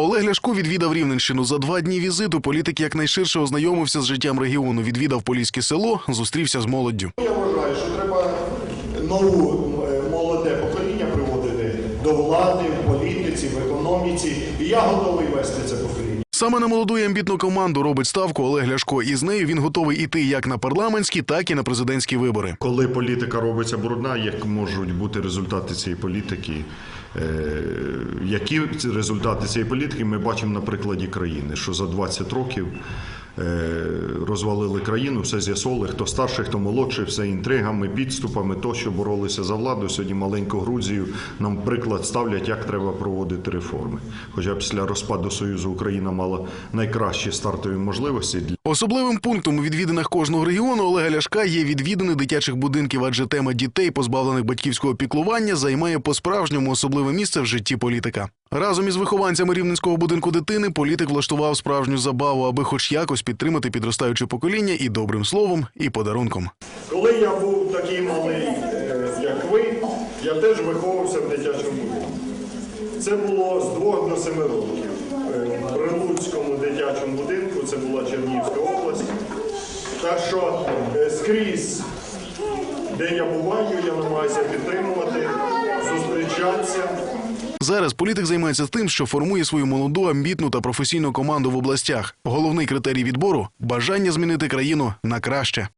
Олег Ляшко відвідав Рівненщину. За два дні візиту політик якнайширше ознайомився з життям регіону. Відвідав Поліське село, зустрівся з молоддю. Я вважаю, що треба нову е, молоде покоління приводити до влади, в політиці, в економіці. І я готовий вести це покоління. Саме на молоду і амбітну команду робить ставку Олег Ляшко. І з нею він готовий іти як на парламентські, так і на президентські вибори. Коли політика робиться брудна, як можуть бути результати цієї політики? Е, Які результати цієї політики ми бачимо на прикладі країни, що за 20 років розвалили країну, все з'ясовували, хто старший, хто молодший, все інтригами, підступами, то, що боролися за владу. Сьогодні маленьку Грузію нам приклад ставлять, як треба проводити реформи. Хоча після розпаду Союзу Україна мала найкращі стартові можливості для Особливим пунктом у відвідинах кожного регіону Олега Ляшка є відвідини дитячих будинків, адже тема дітей, позбавлених батьківського піклування, займає по-справжньому особливе місце в житті політика. Разом із вихованцями рівненського будинку дитини політик влаштував справжню забаву, аби хоч якось підтримати підростаюче покоління і добрим словом, і подарунком. Коли я був такий малий, е, як ви, я теж виховувався в дитячому будинку. Це було з двох до семи років. Е, В Прилуцькому дитячому будинку, це була Чернігівська область. Так що е, скрізь, де я буваю, я намагаюся підтримувати, зустрічатися. Зараз політик займається тим, що формує свою молоду, амбітну та професійну команду в областях. Головний критерій відбору бажання змінити країну на краще.